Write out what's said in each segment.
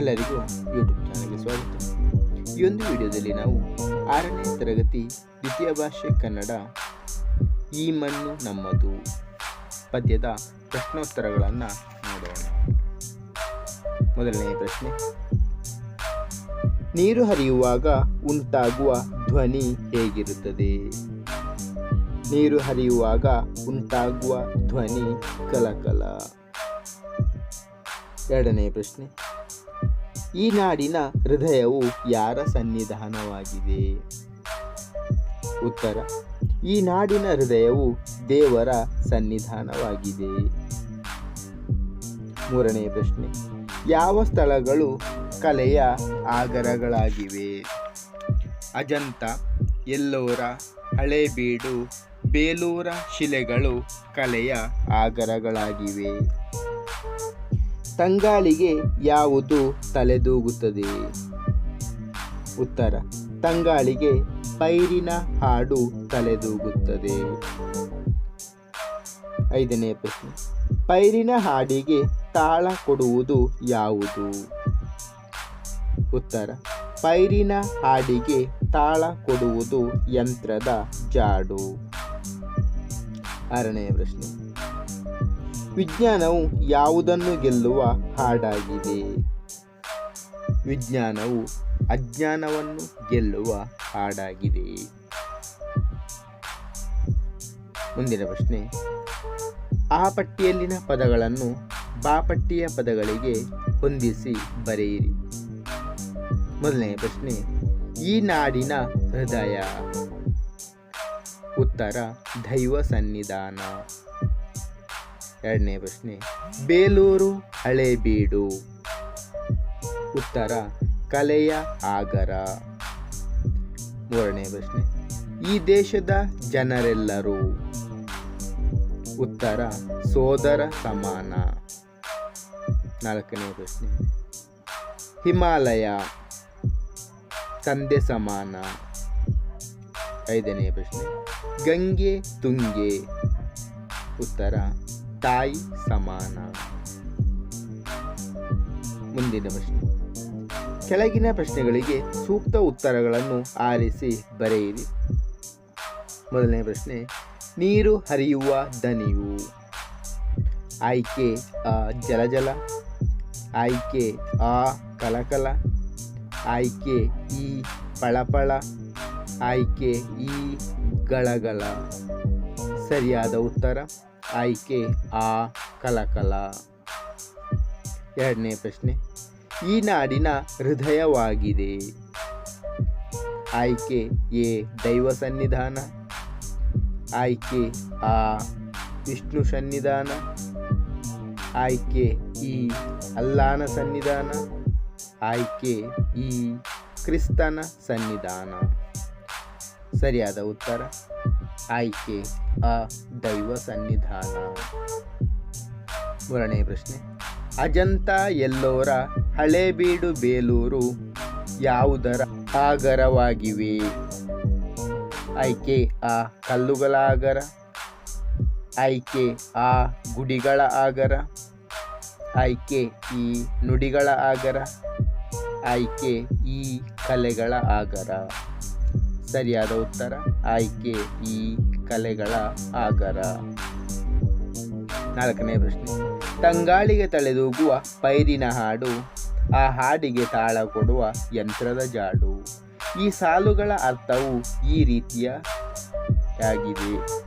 ಎಲ್ಲರಿಗೂ ಯೂಟ್ಯೂಬ್ ಚಾನಲ್ಗೆ ಸ್ವಾಗತ. ಈ ಒಂದು ವಿಡಿಯೋದಲ್ಲಿ ನಾವು ಆರನೇ ತರಗತಿ ದ್ವಿತೀಯ ಭಾಷೆ ಕನ್ನಡ, ಈ ಮಣ್ಣು ನಮ್ಮದು ಪದ್ಯದ ಪ್ರಶ್ನೋತ್ತರಗಳನ್ನು ನೋಡೋಣ. ಮೊದಲನೆಯ ಪ್ರಶ್ನೆ. ನೀರು ಹರಿಯುವಾಗ ಉಂಟಾಗುವ ಧ್ವನಿ ಹೇಗಿರುತ್ತದೆ? ನೀರು ಹರಿಯುವಾಗ ಉಂಟಾಗುವ ಧ್ವನಿ ಕಲಕಲ. ಎರಡನೇ ಪ್ರಶ್ನೆ. ಈ ನಾಡಿನ ಹೃದಯವು ಯಾರ ಸನ್ನಿಧಾನವಾಗಿದೆ? ಉತ್ತರ. ಈ ನಾಡಿನ ಹೃದಯವು ದೇವರ ಸನ್ನಿಧಾನವಾಗಿದೆ. ಮೂರನೇ ಪ್ರಶ್ನೆ. ಯಾವ ಸ್ಥಳಗಳು ಕಲೆಯ ಆಗರಗಳಾಗಿವೆ? ಅಜಂತ, ಎಲ್ಲೋರ, ಹಳೇಬೀಡು, ಬೇಲೂರ ಶಿಲೆಗಳು ಕಲೆಯ ಆಗರಗಳಾಗಿವೆ. ತಂಗಾಳಿಗೆ ಯಾವುದು ತಲೆದೂಗುತ್ತದೆ? ಉತ್ತರ, ತಂಗಾಳಿಗೆ ಪೈರಿನ ಹಾಡು ತಲೆದೂಗುತ್ತದೆ. ಐದನೇ ಪ್ರಶ್ನೆ, ಪೈರಿನ ಹಾಡಿಗೆ ತಾಳ ಕೊಡುವುದು ಯಾವುದು? ಉತ್ತರ, ಪೈರಿನ ಹಾಡಿಗೆ ತಾಳ ಕೊಡುವುದು ಯಂತ್ರದ ಜಾಡು. ಆರನೇ ಪ್ರಶ್ನೆ ವಿಜ್ಞಾನವು ಯಾವುದನ್ನು ಗೆಲ್ಲುವ ಹಾಡಾಗಿದೆ? ವಿಜ್ಞಾನವು ಅಜ್ಞಾನವನ್ನು ಗೆಲ್ಲುವ ಹಾಡಾಗಿದೆ. ಮುಂದಿನ ಪ್ರಶ್ನೆ. ಆ ಪಟ್ಟಿಯಲ್ಲಿನ ಪದಗಳನ್ನು ಬಾ ಪಟ್ಟಿಯ ಪದಗಳಿಗೆ ಹೊಂದಿಸಿ ಬರೆಯಿರಿ. ಮೊದಲನೇ ಪ್ರಶ್ನೆ. ಈ ನಾಡಿನ ಹೃದಯ. ಉತ್ತರ, ದೈವ ಸನ್ನಿಧಾನ. ಎರಡನೇ ಪ್ರಶ್ನೆ, ಬೇಲೂರು ಹಳೇಬೀಡು ಉತ್ತರ, ಕಲೆಯ ಆಗರ ಮೂರನೇ ಪ್ರಶ್ನೆ, ಈ ದೇಶದ ಜನರೆಲ್ಲರೂ. ಉತ್ತರ, ಸೋದರ ಸಮಾನ. ನಾಲ್ಕನೇ ಪ್ರಶ್ನೆ, ಹಿಮಾಲಯ, ತಂದೆ ಸಮಾನ. ಐದನೇ ಪ್ರಶ್ನೆ, ಗಂಗೆ ತುಂಗೆ. ಉತ್ತರ ತಾಯಿ ಸಮಾನ ಮುಂದಿನ ಪ್ರಶ್ನೆ. ಕೆಳಗಿನ ಪ್ರಶ್ನೆಗಳಿಗೆ ಸೂಕ್ತ ಉತ್ತರಗಳನ್ನು ಆರಿಸಿ ಬರೆಯಿರಿ. ಮೊದಲನೇ ಪ್ರಶ್ನೆ, ನೀರು ಹರಿಯುವ ದನಿಯು. ಆಯ್ಕೆ ಅ ಜಲಜಲ, ಆಯ್ಕೆ ಆ ಕಲಕಲ, ಆಯ್ಕೆ ಈ ಪಳಪಳ, ಆಯ್ಕೆ ಈ ಗಳಗಳ ಸರಿಯಾದ ಉತ್ತರ? ಆಯ್ಕೆ, ಆ ಕಲಕಲ. ಎರಡನೇ ಪ್ರಶ್ನೆ, ಈ ನಾಡಿನ ಹೃದಯವಾಗಿದೆ. ಆಯ್ಕೆ, ಎ, ದೈವ ಸನ್ನಿಧಾನ. ಆಯ್ಕೆ, ಆ, ವಿಷ್ಣು ಸನ್ನಿಧಾನ. ಆಯ್ಕೆ, ಈ, ಅಲ್ಲಾನ ಸನ್ನಿಧಾನ. ಆಯ್ಕೆ, ಈ, ಕ್ರಿಸ್ತನ ಸನ್ನಿಧಾನ. ಸರಿಯಾದ ಉತ್ತರ? ಆಯ್ಕೆ, ಆ ದೈವ ಸನ್ನಿಧಾನ. ಮೂರನೇ ಪ್ರಶ್ನೆ. ಅಜಂತ ಎಲ್ಲೋರ ಹಳೇಬೀಡು ಬೇಲೂರು ಯಾವುದರ ಆಗರವಾಗಿವೆ? ಆಯ್ಕೆ, ಆ ಕಲ್ಲುಗಳ ಆಗರ. ಆಯ್ಕೆ, ಆ ಗುಡಿಗಳ ಆಗರ. ಆಯ್ಕೆ, ಈ ನುಡಿಗಳ ಆಗರ. ಆಯ್ಕೆ, ಈ ಕಲೆಗಳ ಆಗರ. ಸರಿಯಾದ ಉತ್ತರ, ಆಯ್ಕೆ ಈ ಕಲೆಗಳ ಆಗರ. ನಾಲ್ಕನೇ ಪ್ರಶ್ನೆ. ತಂಗಾಳಿಗೆ ತಳೆದೂಗುವ ಪೈರಿನ ಹಾಡು, ಆ ಹಾಡಿಗೆ ತಾಳ ಕೊಡುವ ಯಂತ್ರದ ಜಾಡು. ಈ ಸಾಲುಗಳ ಅರ್ಥವು ಈ ರೀತಿಯ ಆಗಿದೆ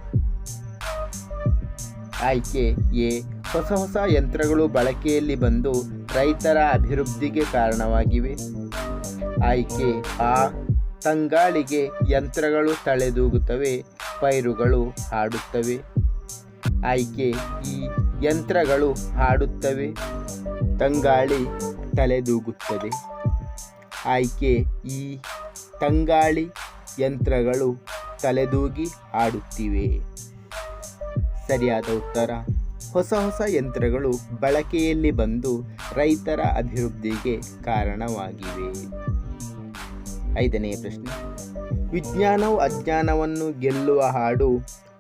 ಆಯ್ಕೆ ಎ. ಹೊಸ ಹೊಸ ಯಂತ್ರಗಳು ಬಳಕೆಯಲ್ಲಿ ಬಂದು ರೈತರ ಅಭಿವೃದ್ಧಿಗೆ ಕಾರಣವಾಗಿವೆ. ಆಯ್ಕೆ ಆ. ತಂಗಾಳಿಗೆ ಯಂತ್ರಗಳು ತಳೆದೂಗುತ್ತವೆ, ಪೈರುಗಳು ಹಾಡುತ್ತವೆ. ಆಯ್ಕೆ, ಈ ಯಂತ್ರಗಳು ಹಾಡುತ್ತವೆ, ತಂಗಾಳಿ ತಲೆದೂಗುತ್ತದೆ. ಆಯ್ಕೆ, ಈ ತಂಗಾಳಿ ಯಂತ್ರಗಳು ತಲೆದೂಗಿ ಹಾಡುತ್ತಿವೆ. ಸರಿಯಾದ ಉತ್ತರ. ಹೊಸ ಹೊಸ ಯಂತ್ರಗಳು ಬಳಕೆಯಲ್ಲಿ ಬಂದು ರೈತರ ಅಭಿವೃದ್ಧಿಗೆ ಕಾರಣವಾಗಿವೆ. ಐದನೇ ಪ್ರಶ್ನೆ. ವಿಜ್ಞಾನವು ಅಜ್ಞಾನವನ್ನು ಗೆಲ್ಲುವ ಹಾಡು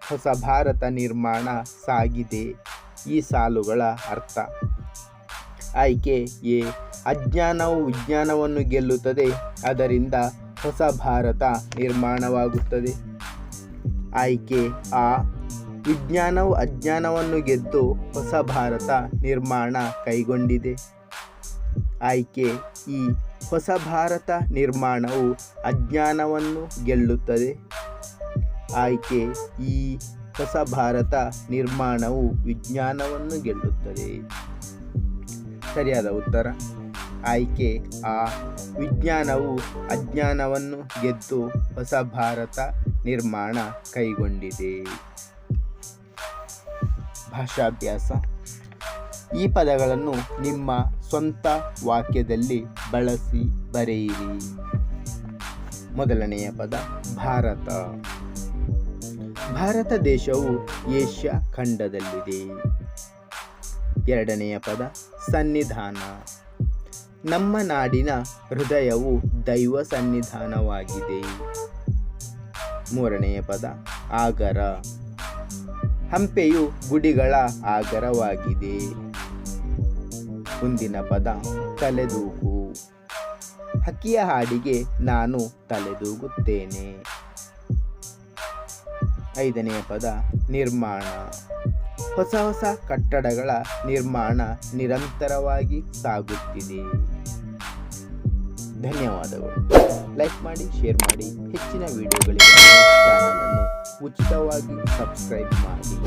ಹೊಸ ಭಾರತ ನಿರ್ಮಾಣ ಸಾಗಿದೆ. ಈ ಸಾಲುಗಳ ಅರ್ಥ. ಆಯ್ಕೆ ಎ. ಅಜ್ಞಾನವು ವಿಜ್ಞಾನವನ್ನು ಗೆಲ್ಲುತ್ತದೆ, ಅದರಿಂದ ಹೊಸ ಭಾರತ ನಿರ್ಮಾಣವಾಗುತ್ತದೆ. ಆಯ್ಕೆ ಆ. ವಿಜ್ಞಾನವು ಅಜ್ಞಾನವನ್ನು ಗೆದ್ದು ಹೊಸ ಭಾರತ ನಿರ್ಮಾಣ ಕೈಗೊಂಡಿದೆ. ಆಯ್ಕೆ ಈ ಹೊಸ ಭಾರತ ನಿರ್ಮಾಣವು ಅಜ್ಞಾನವನ್ನು ಗೆಲ್ಲುತ್ತದೆ. ಆಯ್ಕೆ, ಈ ಹೊಸ ಭಾರತ ನಿರ್ಮಾಣವು ವಿಜ್ಞಾನವನ್ನು ಗೆಲ್ಲುತ್ತದೆ. ಸರಿಯಾದ ಉತ್ತರ? ಆಯ್ಕೆ, ಆ ವಿಜ್ಞಾನವು ಅಜ್ಞಾನವನ್ನು ಗೆದ್ದು ಹೊಸ ಭಾರತ ನಿರ್ಮಾಣ ಕೈಗೊಂಡಿದೆ. ಭಾಷಾಭ್ಯಾಸ. ಈ ಪದಗಳನ್ನು ನಿಮ್ಮ ಸ್ವಂತ ವಾಕ್ಯದಲ್ಲಿ ಬಳಸಿ ಬರೆಯಿರಿ. ಮೊದಲನೆಯ ಪದ, ಭಾರತ. ಭಾರತ ದೇಶವು ಏಷ್ಯಾ ಖಂಡದಲ್ಲಿದೆ. ಎರಡನೆಯ ಪದ, ಸನ್ನಿಧಾನ. ನಮ್ಮ ನಾಡಿನ ಹೃದಯವು ದೈವ ಸನ್ನಿಧಾನವಾಗಿದೆ. ಮೂರನೆಯ ಪದ, ಆಗರ. ಹಂಪೆಯು ಗುಡಿಗಳ ಆಗರವಾಗಿದೆ. ಮುಂದಿನ ಪದ, ತಲೆದೂಗು. ಹಕ್ಕಿಯ ಹಾಡಿಗೆ ನಾನು ತಲೆದೂಗುತ್ತೇನೆ. ಐದನೆಯ ಪದ, ನಿರ್ಮಾಣ. ಹೊಸ ಹೊಸ ಕಟ್ಟಡಗಳ ನಿರ್ಮಾಣ ನಿರಂತರವಾಗಿ ಸಾಗುತ್ತಿದೆ. ಧನ್ಯವಾದಗಳು. ಲೈಕ್ ಮಾಡಿ, ಶೇರ್ ಮಾಡಿ. ಹೆಚ್ಚಿನ ವಿಡಿಯೋಗಳಿಗೆ ಚಾನಲನ್ನು ಉಚಿತವಾಗಿ ಸಬ್ಸ್ಕ್ರೈಬ್ ಮಾಡಿ.